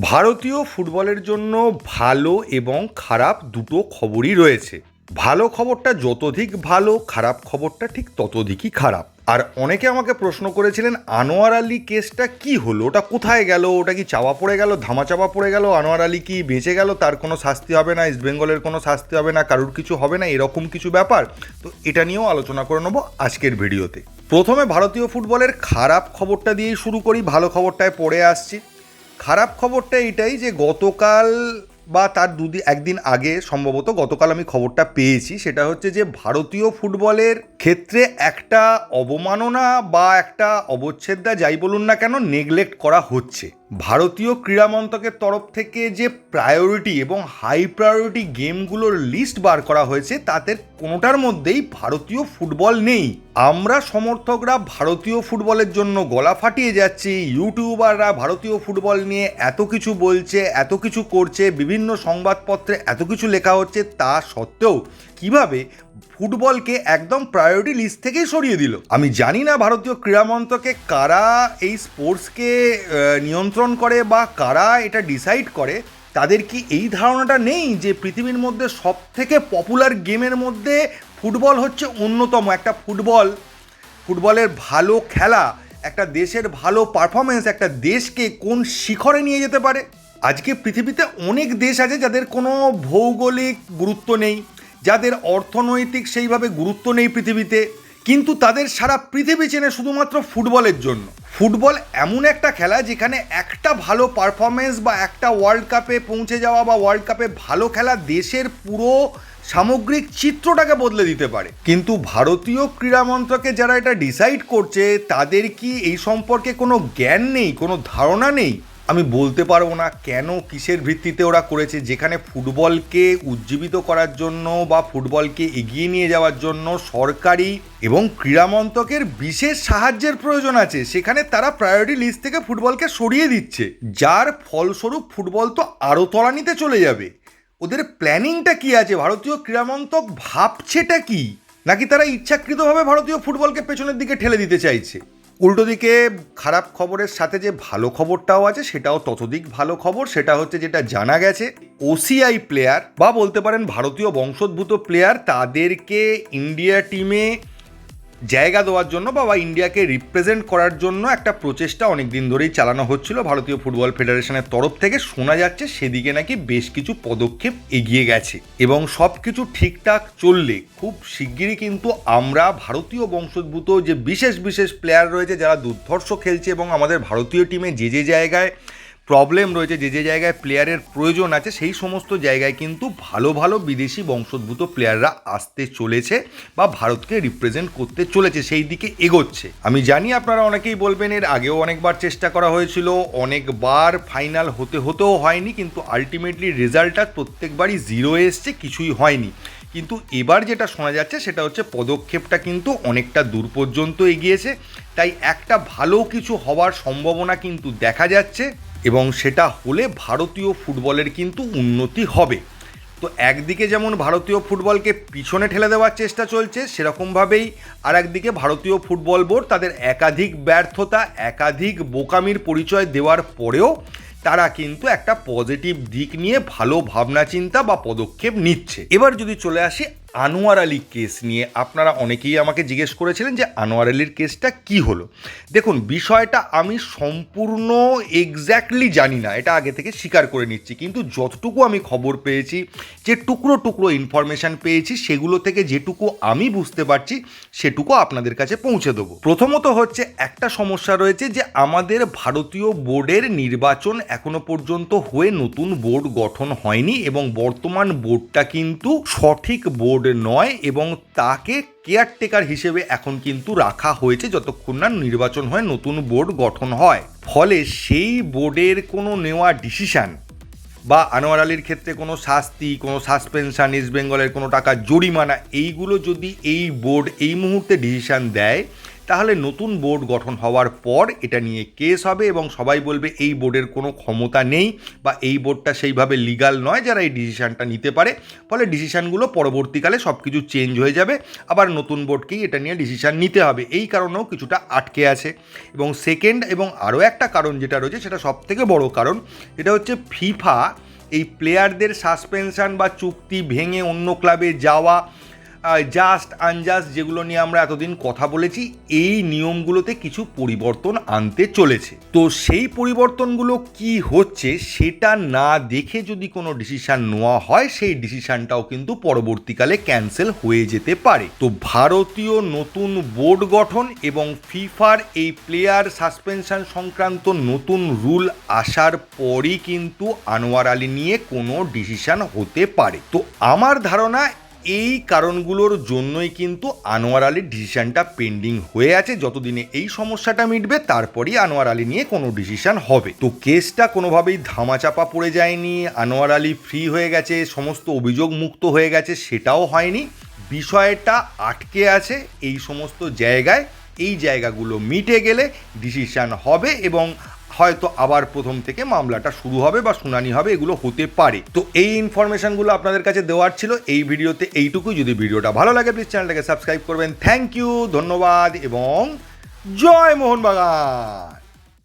ভারতীয় ফুটবলের জন্য ভালো এবং খারাপ দুটো খবরই রয়েছে। ভালো খবরটা যতধিক ভালো, খারাপ খবরটা ঠিক ততধিকই খারাপ। আর অনেকে আমাকে প্রশ্ন করেছিলেন, আনোয়ার আলী কেসটা কি হলো? ওটা কোথায় গেল? ওটা কি চাওয়া পড়ে গেল? ধামা চাপা পড়ে গেল? আনোয়ার আলী কি বেঁচে গেল? তার কোনো শাস্তি হবে না? ইস্ট বেঙ্গলের কোনো শাস্তি হবে না? কারুর কিছু হবে না? এরকম কিছু ব্যাপার। তো এটা নিয়েও আলোচনা করে নেব আজকের ভিডিওতে। প্রথমে ভারতীয় ফুটবলের খারাপ খবরটা দিয়েই শুরু করি। ভালো খবরটায় পড়ে আসছি। খারাপ খবরটা এটাই যে গতকাল বা তার দুদিন, একদিন আগে সম্ভবত গতকাল আমি খবরটা পেয়েছি, সেটা হচ্ছে যে ভারতীয় ফুটবলের ক্ষেত্রে একটা অবমাননা বা একটা অবচ্ছেদ্যা, যাই বলুন না কেন নেগলেক্ট করা হচ্ছে। ভারতীয় ক্রীড়া মন্ত্রকের তরফ থেকে যে প্রায়োরিটি এবং হাই প্রায়োরিটি গেমগুলোর লিস্ট বার করা হয়েছে তাদের কোনোটার মধ্যেই ভারতীয় ফুটবল নেই। আমরা সমর্থকরা ভারতীয় ফুটবলের জন্য গলা ফাটিয়ে যাচ্ছি। ইউটিউবাররা ভারতীয় ফুটবল নিয়ে এত কিছু বলছে, এত কিছু করছে, বিভিন্ন সংবাদপত্রে এত কিছু লেখা হচ্ছে, তা সত্ত্বেও কীভাবে ফুটবলকে একদম প্রায়োরিটি লিস্ট থেকেই সরিয়ে দিল। আমি জানি না ভারতীয় ক্রীড়া মন্ত্রকে কারা এই স্পোর্টসকে নিয়ন্ত্রণ করে বা কারা এটা ডিসাইড করে। তাদের কি এই ধারণাটা নেই যে পৃথিবীর মধ্যে সব থেকে পপুলার গেমের মধ্যে ফুটবল হচ্ছে অন্যতম? একটা ফুটবল, ফুটবলের ভালো খেলা, একটা দেশের ভালো পারফরমেন্স একটা দেশকে কোন শিখরে নিয়ে যেতে পারে? আজকে পৃথিবীতে অনেক দেশ আছে যাদের কোনো ভৌগোলিক গুরুত্ব নেই। যাদের অর্থনৈতিক সেইভাবে গুরুত্ব নেই পৃথিবীতে, কিন্তু তাদের সারা পৃথিবী চেনে শুধুমাত্র ফুটবলের জন্য। ফুটবল এমন একটা খেলা যেখানে একটা ভালো পারফরমেন্স বা একটা ওয়ার্ল্ড কাপে পৌঁছে যাওয়া বা ওয়ার্ল্ড কাপে ভালো খেলা দেশের পুরো সামগ্রিক চিত্রটাকে বদলে দিতে পারে। কিন্তু ভারতীয় ক্রীড়া মন্ত্রকে যারা এটা ডিসাইড করছে, তাদের কি এই সম্পর্কে কোনো জ্ঞান নেই, কোনো ধারণা নেই? আমি বলতে পারব না কেন, কিসের ভিত্তিতে ওরা করেছে, যেখানে ফুটবলকে উজ্জীবিত করার জন্য বা ফুটবলকে এগিয়ে নিয়ে যাওয়ার জন্য সরকারি এবং ক্রীড়া মন্ত্রকের বিশেষ সাহায্যের প্রয়োজন আছে। সেখানে তারা প্রায়োরিটি লিস্ট থেকে ফুটবলকে সরিয়ে দিচ্ছে। যার ফলস্বরূপ ফুটবল তো আরও তলানিতে চলে যাবে। ওদের প্ল্যানিংটা কি আছে? ভারতীয় ক্রীড়ামন্ত্রক ভাবছেটা কি? নাকি তারা ইচ্ছাকৃতভাবে ভারতীয় ফুটবলকে পেছনের দিকে ঠেলে দিতে চাইছে? উল্টো দিকে খারাপ খবরের সাথে যে ভালো খবরটাও আছে, সেটাও ততদিক ভালো খবর। সেটা হচ্ছে যেটা জানা গেছে ওসিআই প্লেয়ার বা বলতে পারেন ভারতীয় বংশোদ্ভূত প্লেয়ার তাদেরকে ইন্ডিয়া টিমে জায়গা দেওয়ার জন্য বা ইন্ডিয়াকে রিপ্রেজেন্ট করার জন্য একটা প্রচেষ্টা অনেক দিন ধরেই চালানো হচ্ছিল। ভারতীয় ফুটবল ফেডারেশনের তরফ থেকে শোনা যাচ্ছে সেদিকে নাকি বেশ কিছু পদক্ষেপ এগিয়ে গেছে এবং সব কিছু ঠিকঠাক চললে খুব শিগগিরই কিন্তু আমরা ভারতীয় বংশোদ্ভূত যে বিশেষ বিশেষ প্লেয়ার রয়েছে, যারা দুর্ধর্ষ খেলছে এবং আমাদের ভারতীয় টিমে যে যে জায়গায় প্রবলেম রয়েছে যে যে জায়গায় প্লেয়ারের প্রয়োজন আছে, সেই সমস্ত জায়গায় কিন্তু ভালো ভালো বিদেশি বংশোদ্ভূত প্লেয়াররা আসতে চলেছে বা ভারতকে রিপ্রেজেন্ট করতে চলেছে, সেই দিকে এগোচ্ছে। আমি জানি আপনারা অনেকেই বলবেন, এর আগেও অনেকবার চেষ্টা করা হয়েছিল, অনেকবার ফাইনাল হতে হতেও হয়নি, কিন্তু আলটিমেটলি রেজাল্টটা প্রত্যেকবারই জিরো এসছে, কিছুই হয়নি। কিন্তু এবার যেটা শোনা যাচ্ছে, সেটা হচ্ছে পদক্ষেপটা কিন্তু অনেকটা দূর পর্যন্ত এগিয়েছে, তাই একটা ভালো কিছু হওয়ার সম্ভাবনা কিন্তু দেখা যাচ্ছে। এবং সেটা হলে ভারতীয় ফুটবলের কিন্তু উন্নতি হবে। তো একদিকে যেমন ভারতীয় ফুটবলকে পিছনে ঠেলে দেওয়ার চেষ্টা চলছে, সেরকমভাবেই আর একদিকে ভারতীয় ফুটবল বোর্ড তাদের একাধিক ব্যর্থতা, একাধিক বোকামির পরিচয় দেওয়ার পরেও তারা কিন্তু একটা পজিটিভ দিক নিয়ে ভালো ভাবনা চিন্তা বা পদক্ষেপ নিচ্ছে। এবার যদি চলে আসি আনোয়ার আলী কেস নিয়ে আপনারা অনেকেই আমাকে জিজ্ঞেস করেছিলেন যে আনোয়ার আলীর কেসটা কি হলো। দেখুন, বিষয়টা আমি সম্পূর্ণ এক্স্যাক্টলি জানি না, এটা আগে থেকে স্বীকার করে নিচ্ছি। কিন্তু যতটুকু আমি খবর পেয়েছি, যে টুকরো টুকরো ইনফরমেশান পেয়েছি, সেগুলো থেকে যেটুকু আমি বুঝতে পারছি, সেটুকু আপনাদের কাছে পৌঁছে দেবো। প্রথমত হচ্ছে, একটা সমস্যা রয়েছে যে আমাদের ভারতীয় বোর্ডের নির্বাচন এখনও পর্যন্ত হয়ে নতুন বোর্ড গঠন হয়নি এবং বর্তমান বোর্ডটা কিন্তু সঠিক বোর্ড নয় এবং তাকে কেয়ারটেকার হিসেবে এখন কিন্তু রাখা হয়েছে যতক্ষণ না নির্বাচন হয়, নতুন বোর্ড গঠন হয়। ফলে সেই বোর্ডের কোনো নেওয়া ডিসিশান বা আনোয়ার আলীর ক্ষেত্রে কোনো শাস্তি, কোনো সাসপেনশান ইস্ট বেঙ্গলের কোনো টাকা জরিমানা, এইগুলো যদি এই বোর্ড এই মুহূর্তে ডিসিশান দেয় তাহলে নতুন বোর্ড গঠন হওয়ার পর এটা নিয়ে কেস হবে এবং সবাই বলবে এই বোর্ডের কোনো ক্ষমতা নেই বা এই বোর্ডটা সেইভাবে লিগাল নয় যারা এই ডিসিশানটা নিতে পারে। ফলে ডিসিশানগুলো পরবর্তীকালে সব কিছু চেঞ্জ হয়ে যাবে। আবার নতুন বোর্ডকেই এটা নিয়ে ডিসিশান নিতে হবে। এই কারণেও কিছুটা আটকে আছে। এবং সেকেন্ড এবং আরও একটা কারণ যেটা রয়েছে সেটা সব থেকে বড় কারণ, এটা হচ্ছে ফিফা এই প্লেয়ারদের সাসপেনশন বা চুক্তি ভেঙে অন্য ক্লাবে যাওয়া জাস্ট আনজাস্ট যেগুলো নিয়ে আমরা এতদিন কথা বলেছি, এই নিয়মগুলোতে কিছু পরিবর্তন আনতে চলেছে। তো সেই পরিবর্তনগুলো কি হচ্ছে সেটা না দেখে যদি কোনো ডিসিশন নেওয়া হয়, সেই ডিসিশনটাও কিন্তু পরবর্তীকালে ক্যান্সেল হয়ে যেতে পারে। তো ভারতীয় নতুন বোর্ড গঠন এবং ফিফার এই প্লেয়ার সাসপেনশন সংক্রান্ত নতুন রুল আসার পরই কিন্তু আনোয়ার আলী নিয়ে কোনো ডিসিশন হতে পারে। তো আমার ধারণা এই কারণগুলোর জন্যই কিন্তু আনোয়ার আলীর ডিসিশানটা পেন্ডিং হয়ে আছে। যতদিনে এই সমস্যাটা মিটবে, তারপরই আনোয়ার আলী নিয়ে কোনো ডিসিশান হবে। তো কেসটা কোনোভাবেই ধামাচাপা পড়ে যায়নি, আনোয়ার আলী ফ্রি হয়ে গেছে, সমস্ত অভিযোগ মুক্ত হয়ে গেছে, সেটাও হয়নি। বিষয়টা আটকে আছে এই সমস্ত জায়গায়। এই জায়গাগুলো মিটে গেলে ডিসিশান হবে এবং হয়তো আবার প্রথম থেকে মামলাটা শুরু হবে বা শুনানি হবে, এগুলো হতে পারে। তো এই ইনফরমেশনগুলো আপনাদের কাছে দেওয়ার ছিল। এই ভিডিওতে এইটুকু যদি ভিডিওটা ভালো লাগে প্লিজ চ্যানেলটাকে সাবস্ক্রাইব করবেন। থ্যাংক ইউ ধন্যবাদ, এবং জয় মোহনবাগান!